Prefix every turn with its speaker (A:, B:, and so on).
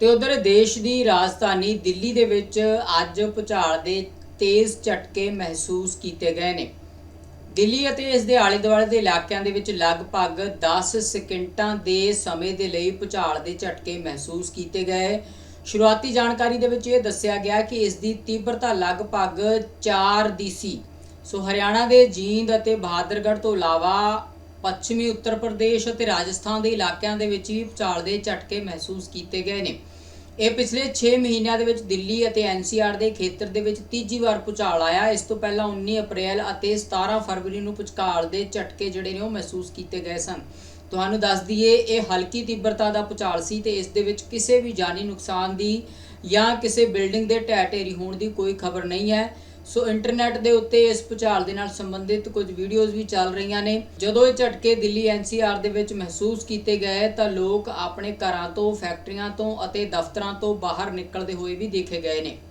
A: ਤੇ ਉਧਰ ਦੇਸ਼ ਦੀ ਰਾਜਧਾਨੀ ਦਿੱਲੀ ਦੇ ਵਿੱਚ ਅੱਜ ਭੁਚਾਲ ਦੇ ਤੇਜ਼ ਝਟਕੇ ਮਹਿਸੂਸ ਕੀਤੇ ਗਏ ਨੇ। ਦਿੱਲੀ ਅਤੇ ਇਸ ਦੇ ਆਲੇ ਦੁਆਲੇ ਦੇ ਇਲਾਕਿਆਂ ਦੇ ਵਿੱਚ ਲਗਭਗ 10 ਸਕਿੰਟਾਂ ਦੇ ਸਮੇਂ ਦੇ ਲਈ ਭੁਚਾਲ ਦੇ ਝਟਕੇ ਮਹਿਸੂਸ ਕੀਤੇ ਗਏ। ਸ਼ੁਰੂਆਤੀ ਜਾਣਕਾਰੀ ਦੇ ਵਿੱਚ ਇਹ ਦੱਸਿਆ ਗਿਆ ਕਿ ਇਸ ਦੀ ਤੀਬਰਤਾ ਲਗਭਗ 4 ਦੀ ਸੀ ਸੋ ਹਰਿਆਣਾ ਦੇ ਜੀਂਦ ਅਤੇ ਬਹਾਦਰਗੜ੍ਹ ਤੋਂ ਇਲਾਵਾ ਪੱਛਮੀ ਉੱਤਰ ਪ੍ਰਦੇਸ਼ ਅਤੇ ਰਾਜਸਥਾਨ ਦੇ ਇਲਾਕਿਆਂ ਦੇ ਵਿੱਚ ਵੀ ਭੂਚਾਲ ਦੇ ਝਟਕੇ ਮਹਿਸੂਸ ਕੀਤੇ ਗਏ ਨੇ। ਇਹ ਪਿਛਲੇ 6 ਮਹੀਨਿਆਂ ਦੇ ਵਿੱਚ ਦਿੱਲੀ ਅਤੇ ਐਨਸੀਆਰ ਦੇ ਖੇਤਰ ਦੇ ਵਿੱਚ ਤੀਜੀ ਵਾਰ ਭੂਚਾਲ ਆਇਆ। ਇਸ ਤੋਂ ਪਹਿਲਾਂ 19 ਅਪ੍ਰੈਲ ਅਤੇ 17 ਫਰਵਰੀ ਨੂੰ ਭੁਚਾਲ ਦੇ ਝਟਕੇ ਜਿਹੜੇ ਨੇ ਉਹ ਮਹਿਸੂਸ ਕੀਤੇ ਗਏ ਸਨ। ਤੁਹਾਨੂੰ ਦੱਸ ਦਈਏ, ਇਹ ਹਲਕੀ ਤੀਬਰਤਾ ਦਾ ਭੂਚਾਲ ਸੀ ਤੇ ਇਸ ਦੇ ਵਿੱਚ ਕਿਸੇ ਵੀ ਜਾਨੀ ਨੁਕਸਾਨ ਦੀ ਜਾਂ ਕਿਸੇ ਬਿਲਡਿੰਗ ਦੇ ਢਹਿ ਢੇਰੀ ਹੋਣ ਦੀ ਕੋਈ ਖਬਰ ਨਹੀਂ ਹੈ। ਸੋ ਇੰਟਰਨੈਟ ਦੇ ਉੱਤੇ ਇਸ ਭੂਚਾਲ ਦੇ ਨਾਲ ਸੰਬੰਧਿਤ ਕੁਝ ਵੀਡੀਓਜ਼ ਵੀ ਚੱਲ ਰਹੀਆਂ ਨੇ। ਜਦੋਂ ਇਹ ਝਟਕੇ ਦਿੱਲੀ ਐਨਸੀਆਰ ਦੇ ਵਿੱਚ ਮਹਿਸੂਸ ਕੀਤੇ ਗਏ, ਤਾਂ ਲੋਕ ਆਪਣੇ ਘਰਾਂ ਤੋਂ, ਫੈਕਟਰੀਆਂ ਤੋਂ ਅਤੇ ਦਫ਼ਤਰਾਂ ਤੋਂ ਬਾਹਰ ਨਿਕਲਦੇ ਹੋਏ ਵੀ ਦੇਖੇ ਗਏ ਨੇ।